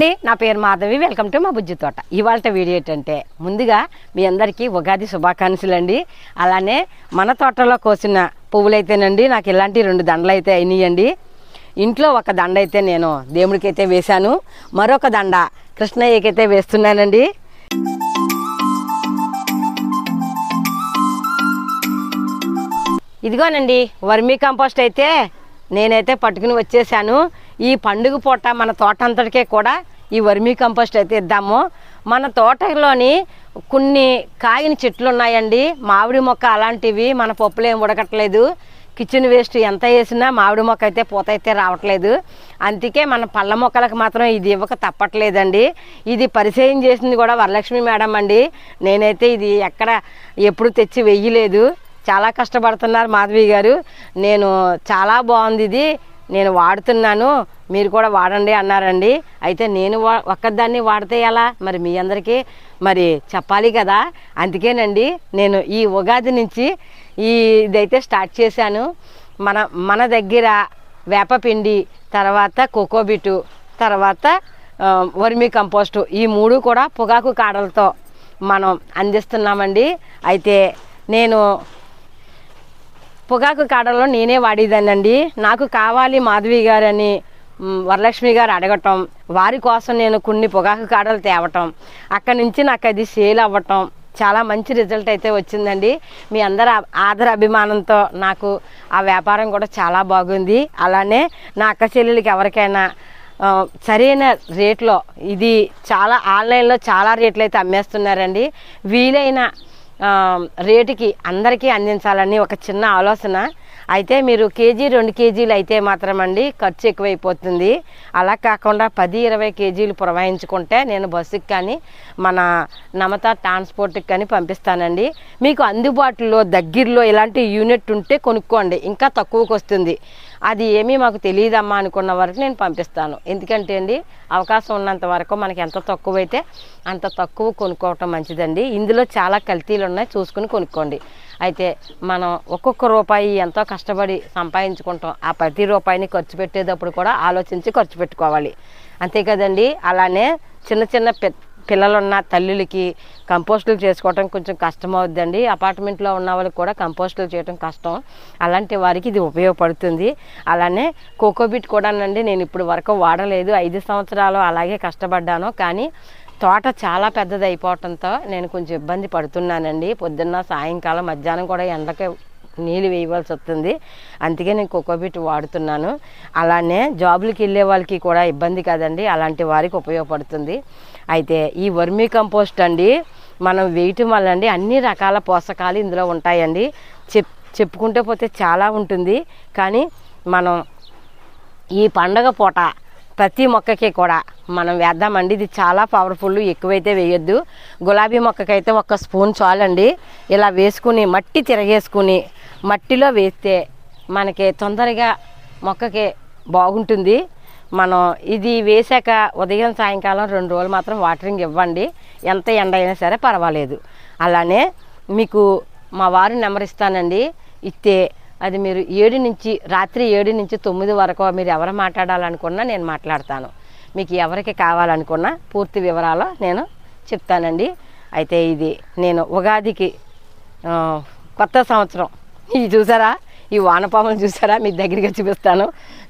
అండి నా పేరు మాధవి. వెల్కమ్ టు మా బుజ్జి తోట. ఇవాళ వీడియో ఏంటంటే ముందుగా మీ అందరికీ ఉగాది శుభాకాంక్షలు అండి అలానే మన తోటలో కోసిన పువ్వులైతేనండి నాకు ఇలాంటి రెండు దండలు అయితే అయినాయండి. ఇంట్లో ఒక దండ అయితే నేను దేవుడికైతే వేశాను. మరొక దండ కృష్ణయ్యకైతే వేస్తున్నానండి. ఇదిగోనండి వర్మీ కంపోస్ట్ అయితే నేనైతే పట్టుకుని వచ్చేసాను ఈ పండుగ పూట మన తోట అంతటికే కూడా ఈ వర్మీ కంపోస్ట్ అయితే ఇద్దాము. మన తోటలోని కొన్ని కాయని చెట్లు ఉన్నాయండి. మామిడి మొక్క అలాంటివి మన పప్పులు ఏం ఉడకట్లేదు. కిచెన్ వేస్ట్ ఎంత వేసినా మామిడి మొక్క అయితే పూత అయితే రావట్లేదు. అందుకే మన పళ్ళ మొక్కలకు మాత్రం ఇది ఇవ్వక తప్పట్లేదండి. ఇది పరిచయం చేసింది కూడా వరలక్ష్మి మేడం అండి. నేనైతే ఇది ఎక్కడ ఎప్పుడు తెచ్చి వెయ్యలేదు చాలా కష్టపడుతున్నారు మాధవి గారు. నేను చాలా బాగుంది ఇది. నేను వాడుతున్నాను మీరు కూడా వాడండి అన్నారండి. అయితే నేను వా ఒక్కదాన్ని వాడితే ఎలా? మరి మీ అందరికీ మరి చెప్పాలి కదా? అందుకేనండి నేను ఈ ఉగాది నుంచి ఈ ఇదైతే స్టార్ట్ చేశాను. మన మన దగ్గర వేపపిండి తర్వాత కోకోబిటు తర్వాత వర్మీ కంపోస్టు ఈ మూడు కూడా పొగాకు కాడలతో మనం అందిస్తున్నామండి. అయితే నేను పొగాకు కాడలో నేనే వాడేదానండి నాకు కావాలి మాధవి గారని వరలక్ష్మి గారు అడగటం వారి కోసం నేను కొన్ని పొగాకు కాడలు తేవటం అక్కడి నుంచి నాకు అది సేల్ అవ్వటం చాలా మంచి రిజల్ట్ అయితే వచ్చిందండి. మీ అందరి ఆదర అభిమానంతో నాకు ఆ వ్యాపారం కూడా చాలా బాగుంది. అలానే నా అక్క చెల్లెలకి ఎవరికైనా సరైన రేట్లో ఇది చాలా ఆన్లైన్లో చాలా రేట్లు అయితే అమ్మేస్తున్నారండి. వీలైన రేటుకి అందరికీ అందించాలని ఒక చిన్న ఆలోచన. అయితే మీరు కేజీ రెండు కేజీలు అయితే మాత్రం అండి ఖర్చు ఎక్కువైపోతుంది. అలా కాకుండా పది ఇరవై కేజీలు ప్రవహించుకుంటే నేను బస్సుకి కానీ మన నమత ట్రాన్స్పోర్ట్కి కానీ పంపిస్తానండి. మీకు అందుబాటులో దగ్గరలో ఇలాంటి యూనిట్ ఉంటే కొనుక్కోండి. ఇంకా తక్కువకు వస్తుంది. అది ఏమీ మాకు తెలియదమ్మా అనుకున్న వరకు నేను పంపిస్తాను. ఎందుకంటే అండి అవకాశం ఉన్నంత వరకు మనకి ఎంత తక్కువైతే అంత తక్కువ కొనుక్కోవటం మంచిదండి. ఇందులో చాలా కల్తీలు ఉన్నాయి చూసుకుని కొనుక్కోండి. అయితే మనం ఒక్కొక్క రూపాయి ఎంతో కష్టపడి సంపాదించుకుంటాం. ఆ ప్రతి రూపాయిని ఖర్చు పెట్టేటప్పుడు కూడా ఆలోచించి ఖర్చు పెట్టుకోవాలి. అంతే కదండి అలానే చిన్న చిన్న పె పిల్లలున్న తల్లులకి కంపోస్టులు చేసుకోవటం కొంచెం కష్టం అవుద్దండి అపార్ట్మెంట్లో ఉన్న వాళ్ళకి కూడా కంపోస్టులు చేయడం కష్టం. అలాంటి వారికి ఇది ఉపయోగపడుతుంది. అలానే కోకోబిట్ కూడానండి నేను ఇప్పుడు వరకు వాడలేదు. ఐదు సంవత్సరాలు అలాగే కష్టపడ్డాను. కానీ తోట చాలా పెద్దది అయిపోవటంతో నేను కొంచెం ఇబ్బంది పడుతున్నానండి. పొద్దున్న సాయంకాలం మధ్యాహ్నం కూడా ఎండకి నీళ్ళు వేయవలసి వస్తుంది. అందుకే నేను కోకోబిట్ వాడుతున్నాను. అలానే జాబులకి వెళ్ళే వాళ్ళకి కూడా ఇబ్బంది కదండి. అలాంటి వారికి ఉపయోగపడుతుంది. అయితే ఈ వర్మీ కంపోస్ట్ అండి మనం వేయటం వల్ల అండి అన్ని రకాల పోషకాలు ఇందులో ఉంటాయండి. చెప్ చెప్పుకుంటే పోతే చాలా ఉంటుంది. కానీ మనం ఈ పండగ పూట ప్రతి మొక్కకి కూడా మనం వేద్దామండి. ఇది చాలా పవర్ఫుల్ ఎక్కువైతే వేయొద్దు. గులాబీ మొక్కకైతే ఒక స్పూన్ చాలండి. ఇలా వేసుకుని మట్టి తిరగేసుకుని మట్టిలో వేస్తే మనకి తొందరగా మొక్కకి బాగుంటుంది. మనం ఇది వేసాక ఉదయం సాయంకాలం రెండు రోజులు మాత్రం వాటరింగ్ ఇవ్వండి. ఎంత ఎండ అయినా సరే పర్వాలేదు. అలానే మీకు మా వారు నెంబర్ ఇస్తానండి. ఇస్తే అది మీరు ఏడు నుంచి రాత్రి ఏడు నుంచి తొమ్మిది వరకు మీరు ఎవరు మాట్లాడాలనుకున్నా నేను మాట్లాడతాను. మీకు ఎవరికి కావాలనుకున్నా పూర్తి వివరాలు నేను చెప్తానండి. అయితే ఇది నేను ఉగాదికి కొత్త సంవత్సరం. ఇది చూసారా? ఈ వానపాములు చూసారా? మీ దగ్గరికి చూపిస్తాను.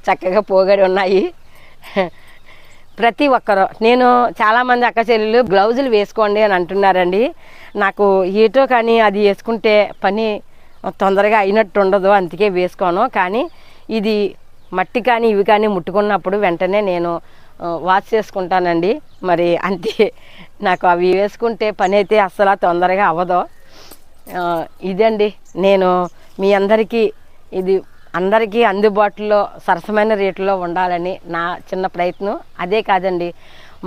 చక్కగా పోగడి ఉన్నాయి. ప్రతి ఒక్కరు. నేను చాలామంది అక్క చెల్లెలు గ్లౌజులు వేసుకోండి అని అంటున్నారండి. నాకు ఏటో కానీ అది వేసుకుంటే పని తొందరగా అయినట్టు ఉండదు అందుకే వేసుకోను. కానీ ఇది మట్టి కానీ ఇవి కానీ ముట్టుకున్నప్పుడు వెంటనే నేను వాష్ చేసుకుంటానండి. మరి అంతే. నాకు అవి వేసుకుంటే పని అయితే అస్సలు తొందరగా అవ్వదు. ఇదండి. నేను మీ అందరికీ ఇది అందరికీ అందుబాటులో సరసమైన రేట్లో ఉండాలని నా చిన్న ప్రయత్నం. అదే కాదండి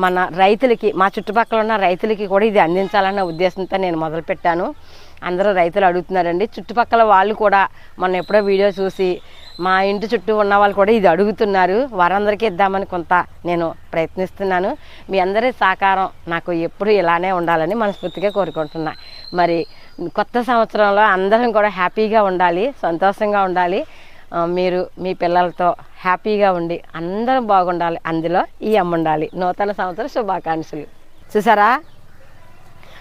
మన రైతులకి మా చుట్టుపక్కల ఉన్న రైతులకి కూడా ఇది అందించాలన్న ఉద్దేశంతో నేను మొదలుపెట్టాను. అందరూ రైతులు అడుగుతున్నారండి. చుట్టుపక్కల వాళ్ళు కూడా మొన్న ఎప్పుడో వీడియో చూసి మా ఇంటి చుట్టూ ఉన్న వాళ్ళు కూడా ఇది అడుగుతున్నారు. వారందరికీ ఇద్దామని కొంత నేను ప్రయత్నిస్తున్నాను. మీ అందరి సహకారం నాకు ఎప్పుడు ఇలానే ఉండాలని మనస్ఫూర్తిగా కోరుకుంటున్నా. మరి కొత్త సంవత్సరంలో అందరం కూడా హ్యాపీగా ఉండాలి సంతోషంగా ఉండాలి. మీరు మీ పిల్లలతో హ్యాపీగా ఉండి అందరూ బాగుండాలి. అందులో ఈ అమ్మ ఉండాలి. నూతన సంవత్సర శుభాకాంక్షలు. చూసారా?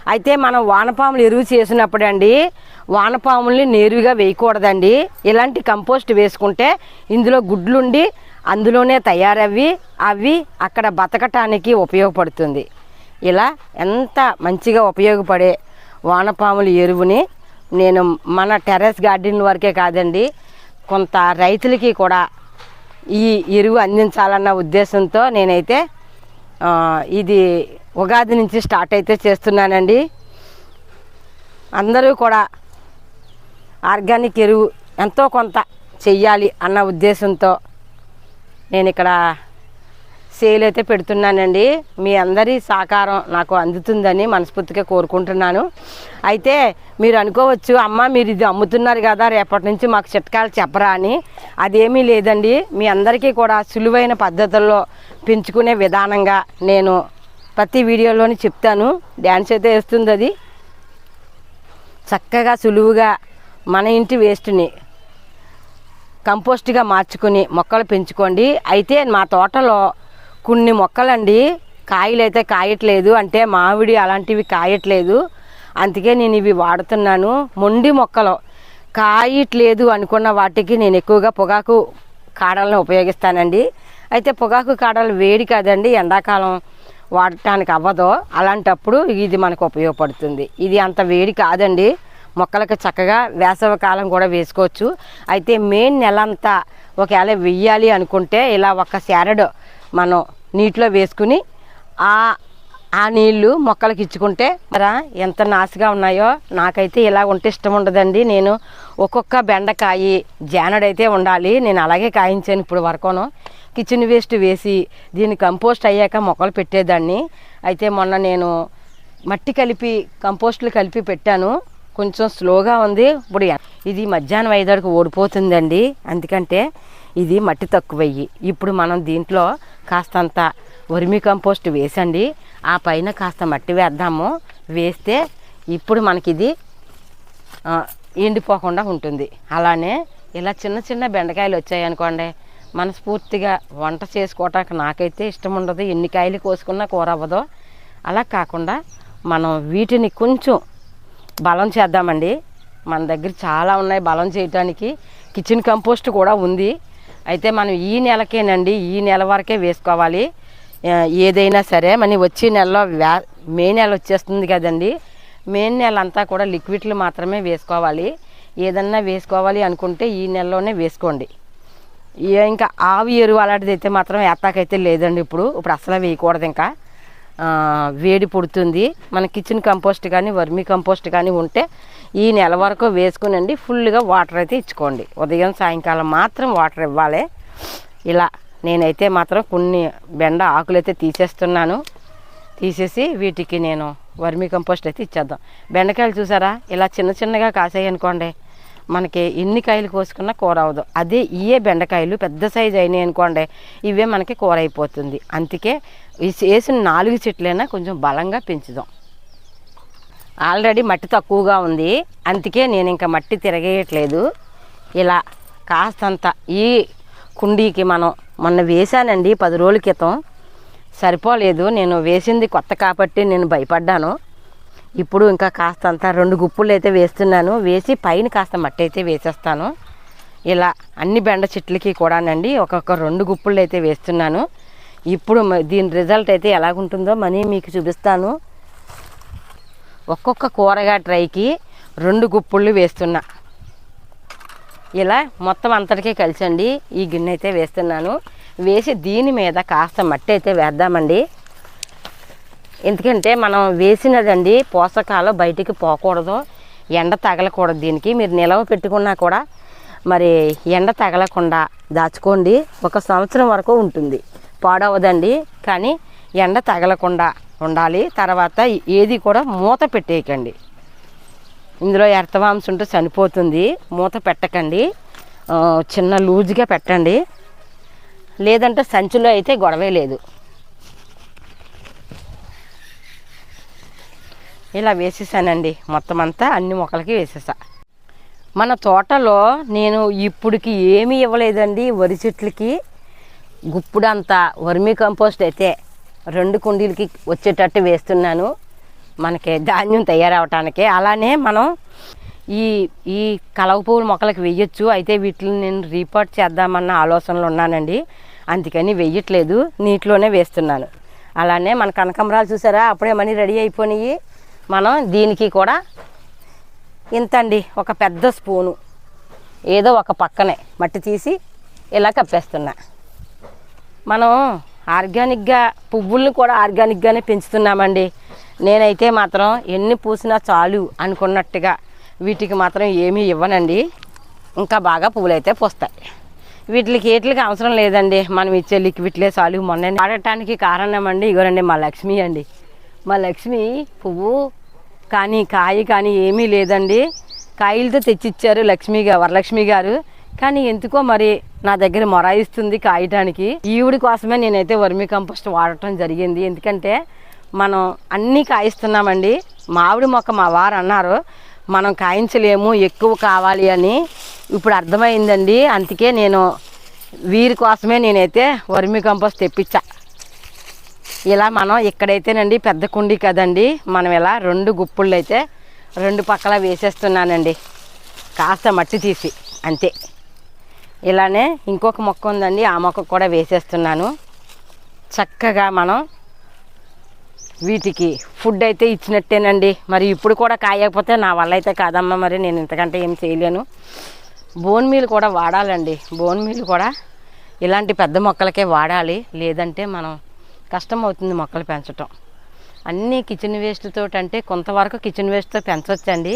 అయితే మనం వానపాములు ఎరువు చేసినప్పుడు అండి వానపాముల్ని నేరుగా వేయకూడదండి. ఇలాంటి కంపోస్ట్ వేసుకుంటే ఇందులో గుడ్లుండి అందులోనే తయారవి అవి అక్కడ బతకటానికి ఉపయోగపడుతుంది. ఇలా ఎంత మంచిగా ఉపయోగపడే వానపాముల ఎరువుని నేను మన టెర్రస్ గార్డెన్ వరకే కాదండి కొంత రైతులకి కూడా ఈ ఎరువు అందించాలన్న ఉద్దేశంతో నేనైతే ఇది ఉగాది నుంచి స్టార్ట్ అయితే చేస్తున్నానండి. అందరూ కూడా ఆర్గానిక్ ఎరువు ఎంతో కొంత చెయ్యాలి అన్న ఉద్దేశంతో నేను ఇక్కడ సేల్ అయితే పెడుతున్నానండి. మీ అందరి సహకారం నాకు అందుతుందని మనస్ఫూర్తిగా కోరుకుంటున్నాను. అయితే మీరు అనుకోవచ్చు అమ్మ మీరు ఇది అమ్ముతున్నారు కదా రేపటి నుంచి మాకు చిట్కాలు చెప్పరా అని. అదేమీ లేదండి. మీ అందరికీ కూడా సులువైన పద్ధతుల్లో పెంచుకునే విధానంగా నేను ప్రతి వీడియోలోని చెప్తాను. డ్యాన్స్ అయితే వేస్తుంది అది చక్కగా సులువుగా మన ఇంటి వేస్ట్ని కంపోస్ట్గా మార్చుకుని మొక్కలు పెంచుకోండి. అయితే మా తోటలో కొన్ని మొక్కలండి కాయలు అయితే కాయట్లేదు అంటే మామిడి అలాంటివి కాయట్లేదు. అందుకే నేను ఇవి వాడుతున్నాను. మొండి మొక్కలు. కాయట్లేదు అనుకున్న వాటికి నేను ఎక్కువగా పొగాకు కాడలను ఉపయోగిస్తానండి. అయితే పొగాకు కాడలు వేడి కాదండి ఎండాకాలం వాడటానికి అవ్వదు. అలాంటప్పుడు ఇది మనకు ఉపయోగపడుతుంది. ఇది అంత వేడి కాదండి. మొక్కలకు చక్కగా వేసవి కాలం కూడా వేసుకోవచ్చు. అయితే మెయిన్ నెల అంతా ఒకవేళ వెయ్యాలి అనుకుంటే ఇలా ఒక శారడు మనం నీటిలో వేసుకుని ఆ ఆ నీళ్ళు మొక్కలకి ఇచ్చుకుంటే రా ఎంత నాసుగా ఉన్నాయో నాకైతే ఇలా ఉంటే ఇష్టం ఉండదండి. నేను ఒక్కొక్క బెండకాయి జానడైతే ఉండాలి. నేను అలాగే కాయించాను ఇప్పుడు వరకును. కిచెన్ వేస్ట్ వేసి దీన్ని కంపోస్ట్ అయ్యాక మొక్కలు పెట్టేదాన్ని. అయితే మొన్న నేను మట్టి కలిపి కంపోస్ట్లు కలిపి పెట్టాను. కొంచెం స్లోగా ఉంది. ఇప్పుడు ఇది మధ్యాహ్నం ఐదాడికి ఓడిపోతుందండి. అందుకంటే ఇది మట్టి తక్కువయ్యి. ఇప్పుడు మనం దీంట్లో కాస్తంత వర్మి కంపోస్ట్ వేసండి. ఆ పైన కాస్త మట్టి వేద్దాము. వేస్తే ఇప్పుడు మనకి ఇది ఎండిపోకుండా ఉంటుంది. అలానే ఇలా చిన్న చిన్న బెండకాయలు వచ్చాయి అనుకోండి. మనస్ఫూర్తిగా వంట చేసుకోవటానికి నాకైతే ఇష్టం ఉండదు. ఎన్ని కాయలు కోసుకున్నా కూర అవ్వదో. అలా కాకుండా మనం వీటిని కొంచెం బలం చేద్దామండి. మన దగ్గర చాలా ఉన్నాయి బలం చేయటానికి. కిచెన్ కంపోస్ట్ కూడా ఉంది. అయితే మనం ఈ నెలకేనండి ఈ నెల వరకే వేసుకోవాలి. ఏదైనా సరే మన వచ్చే నెలలో వ్యా మే నెల వచ్చేస్తుంది కదండి. మే నెల అంతా కూడా లిక్విడ్లు మాత్రమే వేసుకోవాలి. ఏదన్నా వేసుకోవాలి అనుకుంటే ఈ నెలలోనే వేసుకోండి. ఏ- ఇంకా ఆవు ఎరువు అలాంటిది అయితే మాత్రం ఎత్తాకైతే లేదండి ఇప్పుడు. ఇప్పుడు అసలు వేయకూడదు ఇంకా. వేడి పుడుతుంది. మన కిచెన్ కంపోస్ట్ కానీ వర్మీ కంపోస్ట్ కానీ ఉంటే ఈ నెల వరకు వేసుకునండి. ఫుల్గా వాటర్ అయితే ఇచ్చుకోండి. ఉదయం సాయంకాలం మాత్రం వాటర్ ఇవ్వాలి. ఇలా నేనైతే మాత్రం కొన్ని బెండ ఆకులు అయితే తీసేస్తున్నాను. తీసేసి వీటికి నేను వర్మీ కంపోస్ట్ అయితే ఇచ్చేద్దాం. బెండకాయలు చూసారా? ఇలా చిన్న చిన్నగా కాసాయి అనుకోండి. మనకి ఎన్ని కాయలు కోసుకున్నా కూర అవ్వదు. అదే ఇవే బెండకాయలు పెద్ద సైజు అయినాయి అనుకోండి ఇవే మనకి కూర అయిపోతుంది. అందుకే ఈ వేసిన నాలుగు చెట్లైనా కొంచెం బలంగా పెంచుదాం. ఆల్రెడీ మట్టి తక్కువగా ఉంది. అందుకే నేను ఇంకా మట్టి తిరగేయట్లేదు. ఇలా కాస్తంత ఈ కుండీకి మనం మొన్న వేశానండి పది రోజుల క్రితం. సరిపోలేదు. నేను వేసింది కొత్త కాబట్టి నేను భయపడ్డాను. ఇప్పుడు ఇంకా కాస్తంత రెండు గుప్పులు అయితే వేస్తున్నాను. వేసి పైన కాస్త మట్టి అయితే వేసేస్తాను. ఇలా అన్ని బెండ చెట్లకి కూడానండి ఒక్కొక్క రెండు గుప్పులు అయితే వేస్తున్నాను. ఇప్పుడు దీని రిజల్ట్ అయితే ఎలాగుంటుందో మనీ మీకు చూపిస్తాను. ఒక్కొక్క కూరగాయ ట్రైకి రెండు గుప్పుళ్ళు వేస్తున్నా. ఇలా మొత్తం అంతటికీ కలిసండి. ఈ గిన్నె అయితే వేస్తున్నాను. వేసి దీని మీద కాస్త మట్టి అయితే వేద్దామండి. ఎందుకంటే మనం వేసినదండి పోషకాలు బయటికి పోకూడదు. ఎండ తగలకూడదు దీనికి. మీరు నిలవ పెట్టుకున్నా కూడా మరి ఎండ తగలకుండా దాచుకోండి. ఒక సంవత్సరం వరకు ఉంటుంది. పాడవదండి. కానీ ఎండ తగలకుండా ఉండాలి. తర్వాత ఏది కూడా మూత పెట్టేయకండి. ఇందులో ఎర్తవాంశ ఉంటే చనిపోతుంది మూత పెట్టకండి. చిన్న లూజ్గా పెట్టండి. లేదంటే సంచిలో అయితే గొడవే లేదు. ఇలా వేసేసానండి. మొత్తం అంతా అన్ని మొక్కలకి వేసేసా. మన తోటలో నేను ఇప్పటికి ఏమీ ఇవ్వలేదండి వరి చెట్లకి. గుప్పుడంతా వర్మీ కంపోస్ట్ అయితే. రెండు కుండీలకి వచ్చేటట్టు వేస్తున్నాను. మనకి ధాన్యం తయారవటానికి. అలానే మనం ఈ ఈ కలవ పువ్వుల మొక్కలకి వెయ్యొచ్చు అయితే వీటిని నేను రీపోర్ట్ చేద్దామన్న ఆలోచనలు ఉన్నానండి. అందుకని వెయ్యట్లేదు నీటిలోనే వేస్తున్నాను. అలానే మన కనకంబరాలు చూసారా? అప్పుడే మనీ రెడీ అయిపోయినాయి మనం దీనికి కూడా ఇంత అండి ఒక పెద్ద స్పూను. ఏదో ఒక పక్కనే మట్టి తీసి ఇలా కప్పేస్తున్నా. మనం ఆర్గానిక్గా పువ్వుల్ని కూడా ఆర్గానిక్గానే పెంచుతున్నామండి. నేనైతే మాత్రం ఎన్ని పూసినా చాలు అనుకున్నట్టుగా వీటికి మాత్రం ఏమీ ఇవ్వనండి. ఇంకా బాగా పువ్వులు అయితే పూస్తాయి. వీటికి ఏట్లకి అవసరం లేదండి. మనం ఇచ్చే లిక్విడ్లే చాలు. మొన్న వాడటానికి కారణం అండి ఇగోనండి మా లక్ష్మి అండి. మా లక్ష్మి పువ్వు కానీ కాయ కానీ ఏమీ లేదండి. కాయలతో తెచ్చిచ్చారు లక్ష్మి గారు వరలక్ష్మి గారు. కానీ ఎందుకో మరి నా దగ్గర మొరాయిస్తుంది కాయటానికి. ఈవిడి కోసమే నేనైతే వర్మి కంపోస్ట్ వాడటం జరిగింది. ఎందుకంటే మనం అన్నీ కాయిస్తున్నామండి. మామిడి మొక్క మా వారు అన్నారు మనం కాయించలేము ఎక్కువ కావాలి అని. ఇప్పుడు అర్థమైందండి. అందుకే నేను వీరి కోసమే నేనైతే వర్మి కంపోస్ట్ తెప్పించా. ఇలా మనం ఇక్కడైతేనండి పెద్ద కుండి కదండి. మనం ఇలా రెండు గుప్పుళ్ళు అయితే రెండు పక్కల వేసేస్తున్నానండి. కాస్త మట్టి తీసి అంతే. ఇలానే ఇంకొక మొక్క ఉందండి ఆ మొక్క కూడా వేసేస్తున్నాను. చక్కగా మనం వీటికి ఫుడ్ అయితే ఇచ్చినట్టేనండి. మరి ఇప్పుడు కూడా కాయకపోతే నా వల్ల అయితే కాదమ్మా మరి నేను ఇంతకంటే ఏం చేయలేను. బోన్ మీల్ కూడా వాడాలండి. బోన్ మీల్ కూడా ఇలాంటి పెద్ద మొక్కలకే వాడాలి. లేదంటే మనం కష్టం అవుతుంది మొక్కలు పెంచటం. అన్నీ కిచెన్ వేస్ట్తో అంటే కొంతవరకు కిచెన్ వేస్ట్తో పెంచవచ్చండి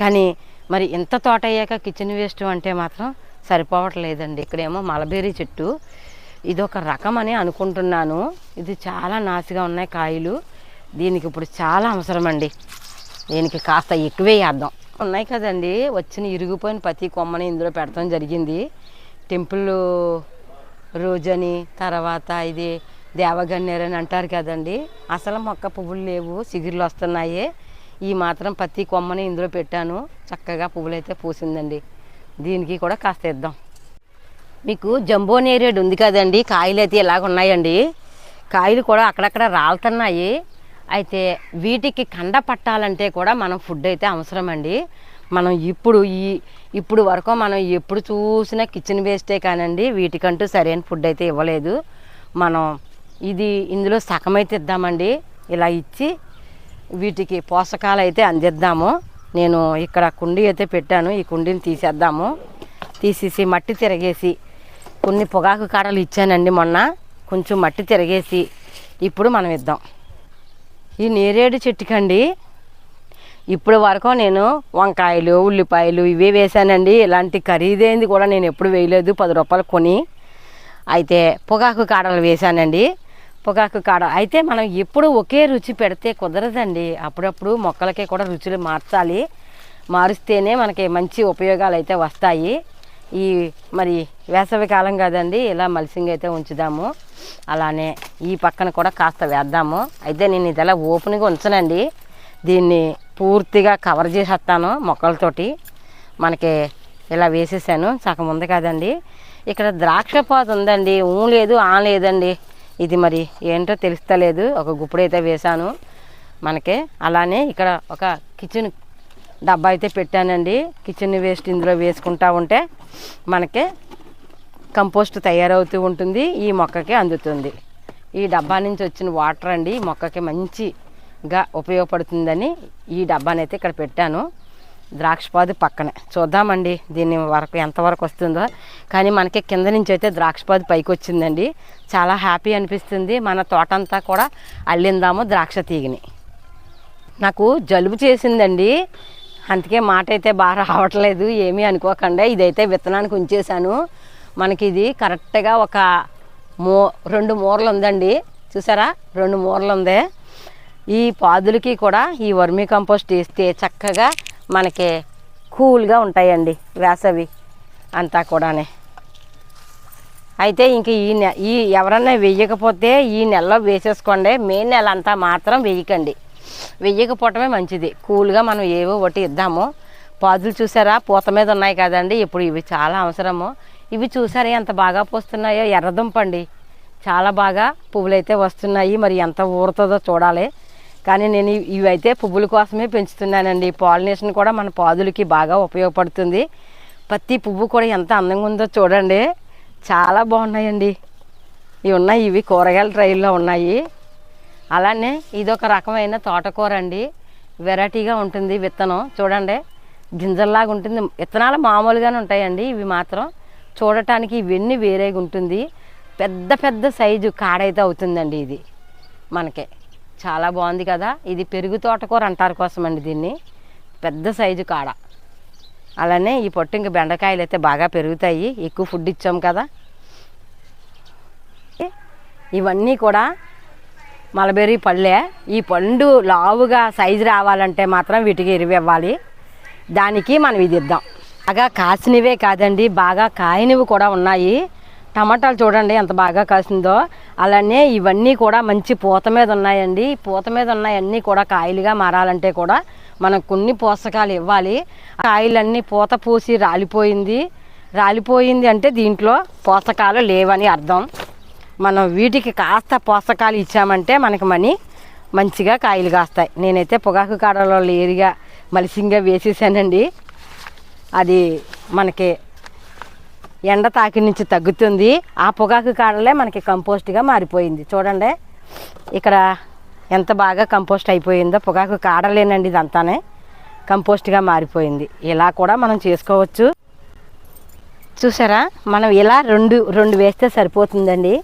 కానీ మరి ఇంత తోట అయ్యాక కిచెన్ వేస్ట్ అంటే మాత్రం సరిపోవట్లేదండి. ఇక్కడేమో మలబేరీ చెట్టు. ఇది ఒక రకం అని అనుకుంటున్నాను. ఇది చాలా నాసిగా ఉన్నాయి కాయలు. దీనికి ఇప్పుడు చాలా అవసరం అండి దీనికి కాస్త ఎక్కువే వేద్దాం ఉన్నాయి కదండి. వచ్చిన ఇరిగిపోయిన ప్రతి కొమ్మని ఇందులో పెడతాం జరిగింది. టెంపుల్ రోజని తర్వాత ఇది దేవగన్నేరు అని అంటారు కదండి. అసలు మొక్క పువ్వులు లేవు సిగిరిలు వస్తున్నాయి. ఈ మాత్రం ప్రతి కొమ్మని ఇందులో పెట్టాను. చక్కగా పువ్వులు అయితే పూసిందండి. దీనికి కూడా కాస్త ఇద్దాం. మీకు జంబో నేరేడు ఉంది కదండి కాయలు అయితే ఇలాగ ఉన్నాయండి. కాయలు కూడా అక్కడక్కడ రాలుతున్నాయి అయితే వీటికి కండ పట్టాలంటే కూడా మనం ఫుడ్ అయితే అవసరం అండి మనం ఇప్పుడు ఈ ఇప్పుడు వరకు మనం ఎప్పుడు చూసినా కిచెన్ వేస్టే కానండి వీటికంటూ సరైన ఫుడ్ అయితే ఇవ్వలేదు. మనం ఇది ఇందులో సగం అయితే ఇద్దామండి. ఇలా ఇచ్చి వీటికి పోషకాలు అయితే అందిద్దాము. నేను ఇక్కడ కుండీ అయితే పెట్టాను. ఈ కుండీని తీసేద్దాము. తీసేసి మట్టి తిరగేసి కొన్ని పొగాకు కాడలు ఇచ్చానండి మొన్న. కొంచెం మట్టి తిరగేసి ఇప్పుడు మనం ఇద్దాం. ఈ నేరేడు చెట్టుకండి. ఇప్పుడు వరకు నేను వంకాయలు ఉల్లిపాయలు ఇవే వేశానండి. ఇలాంటి ఖరీదైంది కూడా నేను ఎప్పుడు వేయలేదు. పది రూపాయలు కొని. అయితే పొగాకు కాడలు వేశానండి. పొగాకు కాడ. అయితే మనం ఎప్పుడు ఒకే రుచి పెడితే కుదరదండి. అప్పుడప్పుడు మొక్కలకి కూడా రుచులు మార్చాలి. మారుస్తేనే మనకి మంచి ఉపయోగాలు అయితే వస్తాయి. ఈ మరి వేసవి కాలం కదండి ఇలా మల్సింగ్ అయితే ఉంచుదాము. అలానే ఈ పక్కన కూడా కాస్త వేద్దాము. అయితే నేను ఇది ఎలా ఓపెన్గా ఉంచనండి. దీన్ని పూర్తిగా కవర్ చేసేస్తాను మొక్కలతోటి. మనకి ఇలా వేసేసాను. సగం ఉంది కదండి. ఇక్కడ ద్రాక్ష పాత ఉందండి. ఊ లేదు ఆ లేదండి. ఇది మరి ఏంటో తెలుస్తలేదు. ఒక గుప్పుడు అయితే వేశాను మనకి. అలానే ఇక్కడ ఒక కిచెన్ డబ్బా అయితే పెట్టానండి. కిచెన్ వేస్ట్ ఇందులో వేసుకుంటా ఉంటే మనకి కంపోస్ట్ తయారవుతూ ఉంటుంది. ఈ మొక్కకి అందుతుంది. ఈ డబ్బా నుంచి వచ్చిన వాటర్ అండి ఈ మొక్కకి మంచిగా ఉపయోగపడుతుందని ఈ డబ్బానైతే ఇక్కడ పెట్టాను. ద్రాక్షపాది పక్కనే. చూద్దామండి దీని వరకు ఎంతవరకు వస్తుందో. కానీ మనకి కింద నుంచి అయితే ద్రాక్షపాది పైకి వచ్చిందండి. చాలా హ్యాపీ అనిపిస్తుంది. మన తోట అంతా కూడా అల్లిందాము ద్రాక్ష తీగని. నాకు జలుబు చేసిందండి. అందుకే మాట అయితే బాగా రావట్లేదు. ఏమీ అనుకోకుండా. ఇదైతే విత్తనానికి ఉంచేసాను మనకి ఇది కరెక్ట్గా ఒక మో రెండు మూరలు ఉందండి. చూసారా? రెండు మూరలు ఉంది. ఈ పాదులకి కూడా ఈ వర్మీ కంపోస్ట్ వేస్తే చక్కగా మనకి కూల్గా ఉంటాయండి వేసవి అంతా కూడానే. అయితే ఇంక ఈ నె ఈ ఎవరన్నా వెయ్యకపోతే ఈ నెలలో వేసేసుకోండి. మే నెల అంతా మాత్రం వెయ్యకండి. వెయ్యకపోవటమే మంచిది. కూల్గా మనం ఏవో ఒకటి ఇద్దాము. పాదులు చూసారా? పూత మీద ఉన్నాయి కదండి. ఇప్పుడు ఇవి చాలా అవసరము. ఇవి చూసారా ఎంత బాగా పోస్తున్నాయో? ఎర్రదుంపండి. చాలా బాగా పువ్వులు అయితే వస్తున్నాయి. మరి ఎంత ఊరుతుందో చూడాలి. కానీ నేను ఇవైతే పువ్వుల కోసమే పెంచుతున్నానండి. పాలినేషన్ కూడా మన పాదులకి బాగా ఉపయోగపడుతుంది. ప్రతి పువ్వు కూడా ఎంత అందంగా ఉందో చూడండి. చాలా బాగున్నాయండి. ఇవి ఉన్నాయి ఇవి కూరగాయల ట్రైల్లో ఉన్నాయి. అలానే ఇది ఒక రకమైన తోటకూర అండి. వెరైటీగా ఉంటుంది విత్తనం. చూడండి గింజల్లాగా ఉంటుంది. విత్తనాలు మామూలుగానే ఉంటాయండి ఇవి మాత్రం. చూడటానికి ఇవన్నీ వేరేగా ఉంటుంది పెద్ద పెద్ద సైజు కాడైతే అవుతుందండి ఇది మనకి. చాలా బాగుంది కదా. ఇది పెరుగు తోటకూర అంటారు కోసం అండి దీన్ని. పెద్ద సైజు కాడ. అలానే ఈ పొట్టు ఇంక బెండకాయలు అయితే బాగా పెరుగుతాయి. ఎక్కువ ఫుడ్ ఇచ్చాం కదా. ఇవన్నీ కూడా మలబెర్రీ పళ్ళే. ఈ పండు లావుగా సైజు రావాలంటే మాత్రం వీటికి ఎరువు ఇవ్వాలి. దానికి మనం ఇది ఇద్దాం. బాగా కాసినవే కాదండి. బాగా కాయనివి కూడా ఉన్నాయి. టమాటాలు చూడండి ఎంత బాగా కాసిందో. అలానే ఇవన్నీ కూడా మంచి పూత మీద ఉన్నాయండి. పూత మీద ఉన్నాయన్నీ కూడా కాయలుగా మారాలంటే కూడా మనం కొన్ని పోషకాలు ఇవ్వాలి. కాయలన్నీ పూత పూసి రాలిపోయింది. రాలిపోయింది అంటే దీంట్లో పోషకాలు లేవని అర్థం. మనం వీటికి కాస్త పోషకాలు ఇచ్చామంటే మనకి మనీ మంచిగా కాయలు కాస్తాయి. నేనైతే పొగాకు కాడలో లేరిగా మలిసింగా వేసేసానండి. అది మనకి ఎండ తాకి నుంచి తగ్గుతుంది. ఆ పొగాకు కాడలే మనకి కంపోస్ట్గా మారిపోయింది. చూడండి. ఇక్కడ ఎంత బాగా కంపోస్ట్ అయిపోయిందో. పొగాకు కాడలేనండి ఇదంతానే. కంపోస్ట్గా మారిపోయింది. ఇలా కూడా మనం చేసుకోవచ్చు. చూసారా? మనం ఇలా రెండు రెండు వేస్తే సరిపోతుందండి.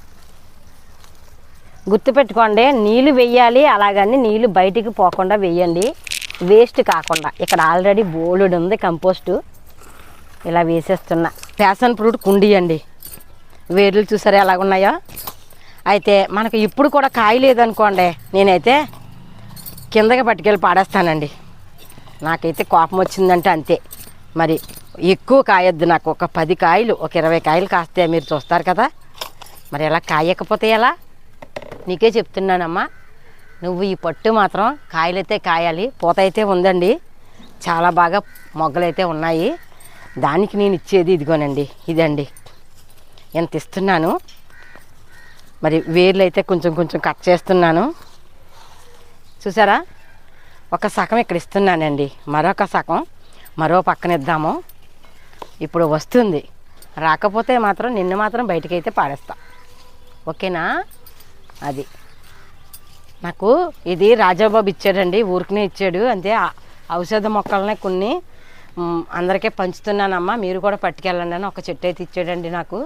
గుర్తుపెట్టుకోండి నీళ్ళు వెయ్యాలి అలాగని నీళ్ళు బయటికి పోకుండా వెయ్యండి వేస్ట్ కాకుండా. ఇక్కడ ఆల్రెడీ బోలుడు ఉంది కంపోస్టు ఇలా వేసేస్తున్నా. ప్యాషన్ ఫ్రూట్ కుండీ అండి. వేర్లు చూసారా ఎలాగున్నాయో అయితే మనకు ఇప్పుడు కూడా కాయ లేదనుకోండి నేనైతే కిందకి పట్టుకెళ్ళి పాడేస్తానండి. నాకైతే కోపం వచ్చిందంటే అంతే. మరి ఎక్కువ కాయొద్దు నాకు. ఒక పది కాయలు ఒక ఇరవై కాయలు కాస్తే మీరు చూస్తారు కదా. మరి ఎలా కాయకపోతే ఎలా? నీకే చెప్తున్నానమ్మా. నువ్వు ఈ పట్టు మాత్రం కాయలైతే కాయాలి పూత అయితే ఉందండి. చాలా బాగా మొగ్గలైతే ఉన్నాయి. దానికి నేను ఇచ్చేది ఇదిగోనండి ఇదండి. ఎంత ఇస్తున్నాను? మరి వేర్లు అయితే కొంచెం కొంచెం కట్ చేస్తున్నాను. చూసారా? ఒక సగం ఇక్కడ ఇస్తున్నానండి. మరొక సగం మరో పక్కన ఇద్దాము. ఇప్పుడు వస్తుంది. రాకపోతే మాత్రం నిన్ను మాత్రం బయటకైతే పాడేస్తా ఓకేనా? అది. నాకు ఇది రాజాబాబు ఇచ్చాడండి ఊరికనే ఇచ్చాడు. అంతే ఔషధ మొక్కలనే కొన్ని అందరికీ పంచుతున్నానమ్మా. మీరు కూడా పట్టుకెళ్ళండి అని ఒక చెట్టు అయితే ఇచ్చాడండి నాకు.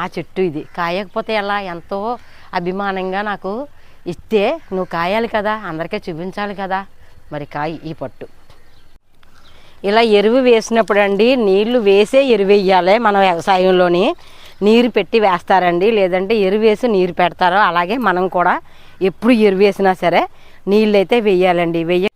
ఆ చెట్టు ఇది. కాయకపోతే ఎలా ఎంతో అభిమానంగా నాకు ఇస్తే నువ్వు కాయాలి కదా అందరికీ చూపించాలి కదా. మరి కాయి ఈ పట్టు. ఇలా ఎరువు వేసినప్పుడు అండి నీళ్ళు వేసే ఎరువు వేయాలి మన వ్యవసాయంలోని. నీరు పెట్టి వేస్తారండి. లేదంటే ఎరువు వేసి నీరు పెడతారు అలాగే మనం కూడా ఎప్పుడు ఎరువు వేసినా సరే నీళ్ళు అయితే వేయాలండి. వెయ్య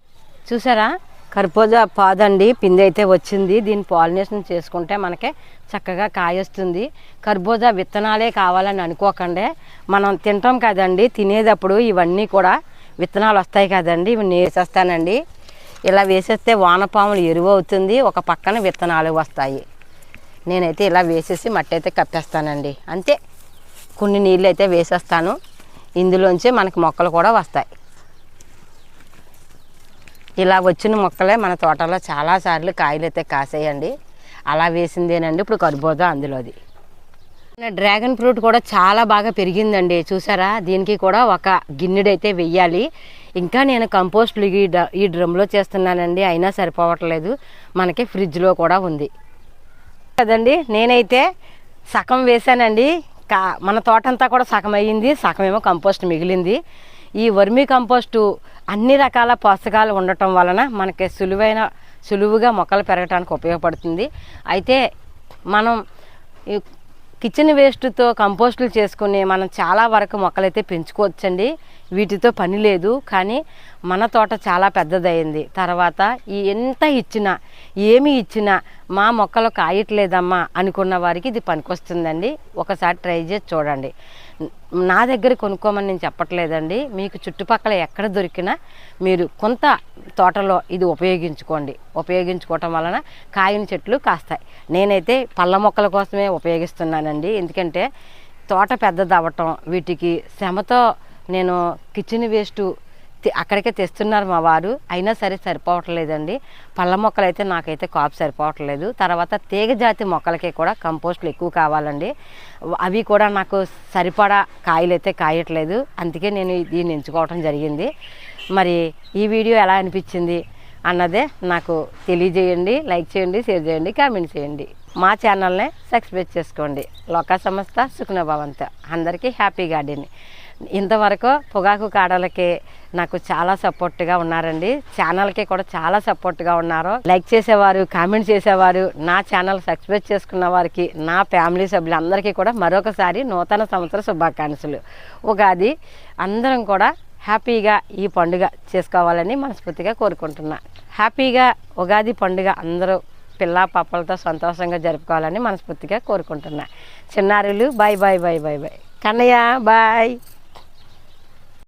చూసారా? కర్బూజా పాదండి పిండి అయితే వచ్చింది. దీన్ని పాలినేషన్ చేసుకుంటే మనకి చక్కగా కాయొస్తుంది. కర్బూజా విత్తనాలే కావాలని అనుకోకండి. మనం తింటాం కదండి తినేటప్పుడు ఇవన్నీ కూడా విత్తనాలు వస్తాయి కదండి ఇవి వేసేస్తానండి ఇలా వేసేస్తే వానపాములు ఎరువు అవుతుంది ఒక పక్కన విత్తనాలు వస్తాయి. నేనైతే ఇలా వేసేసి మట్టి అయితే కప్పేస్తానండి. అంతే. కొన్ని నీళ్ళు అయితే వేసేస్తాను. ఇందులోంచి మనకి మొక్కలు కూడా వస్తాయి. ఇలా వచ్చిన మొక్కలే మన తోటలో చాలాసార్లు కాయలు అయితే కాసేయండి. అలా వేసిందేనండి ఇప్పుడు కర్బూజా అందులోది. డ్రాగన్ ఫ్రూట్ కూడా చాలా బాగా పెరిగిందండి చూసారా? దీనికి కూడా ఒక గిన్నెడైతే వెయ్యాలి. ఇంకా నేను కంపోస్ట్లు ఈ ఈ డ్రమ్లో చేస్తున్నానండి అయినా సరిపోవట్లేదు. మనకి ఫ్రిడ్జ్లో కూడా ఉంది. కదండి నేనైతే సగం వేసానండి కా మన తోటంతా కూడా సగం అయ్యింది సగం ఏమో కంపోస్ట్ మిగిలింది. ఈ వర్మీ కంపోస్టు అన్ని రకాల పోషకాలు ఉండటం వలన మనకి సులువైన సులువుగా మొక్కలు పెరగడానికి ఉపయోగపడుతుంది. అయితే మనం ఈ కిచెన్ వేస్ట్తో కంపోస్టులు చేసుకుని మనం చాలా వరకు మొక్కలైతే పెంచుకోవచ్చండి. వీటితో పని లేదు. కానీ మన తోట చాలా పెద్దదైంది తర్వాత ఈ ఎంత ఇచ్చినా ఏమి ఇచ్చినా మా మొక్కలు కాయట్లేదమ్మా అనుకున్న వారికి ఇది పనికొస్తుందండి. ఒకసారి ట్రై చేసి చూడండి. నా దగ్గర కొనుక్కోమని నేను చెప్పట్లేదండి. మీకు చుట్టుపక్కల ఎక్కడ దొరికినా మీరు కొంత తోటలో ఇది ఉపయోగించుకోండి. ఉపయోగించుకోవటం వలన కాయని చెట్లు కాస్తాయి. నేనైతే పళ్ళ మొక్కల కోసమే ఉపయోగిస్తున్నానండి. ఎందుకంటే తోట పెద్దది అవ్వటం వీటికి శ్రమతో నేను కిచెన్ వేస్ట్ అక్కడికే తెస్తున్నారు మా వారు. అయినా సరే సరిపోవట్లేదండి. పళ్ళ మొక్కలు అయితే నాకైతే కాపు సరిపోవట్లేదు. తర్వాత తీగ జాతి మొక్కలకి కూడా కంపోస్ట్లు ఎక్కువ కావాలండి. అవి కూడా నాకు సరిపడా కాయలు అయితే కాయట్లేదు. అందుకే నేను దీన్ని ఎంచుకోవటం జరిగింది. మరి ఈ వీడియో ఎలా అనిపించింది అన్నదే నాకు తెలియజేయండి. లైక్ చేయండి షేర్ చేయండి కామెంట్ చేయండి. మా ఛానల్ని సబ్స్క్రైబ్ చేసుకోండి. లోకా సంస్థ సుఖనభవంత అందరికీ హ్యాపీ గార్డెన్. ఇంతవరకు పొగాకు కాడలకి నాకు చాలా సపోర్ట్గా ఉన్నారండి. ఛానల్కి కూడా చాలా సపోర్ట్గా ఉన్నారు. లైక్ చేసేవారు కామెంట్ చేసేవారు నా ఛానల్ సబ్స్క్రైబ్ చేసుకున్న వారికి నా ఫ్యామిలీ సభ్యులందరికీ కూడా మరొకసారి నూతన సంవత్సర శుభాకాంక్షలు. ఉగాది అందరం కూడా హ్యాపీగా ఈ పండుగ చేసుకోవాలని మనస్ఫూర్తిగా కోరుకుంటున్నా. హ్యాపీగా ఉగాది పండుగ అందరూ పిల్ల పాపలతో సంతోషంగా జరుపుకోవాలని మనస్ఫూర్తిగా కోరుకుంటున్నా. చిన్నారులు bye bye bye bye bye. Kannayya bye.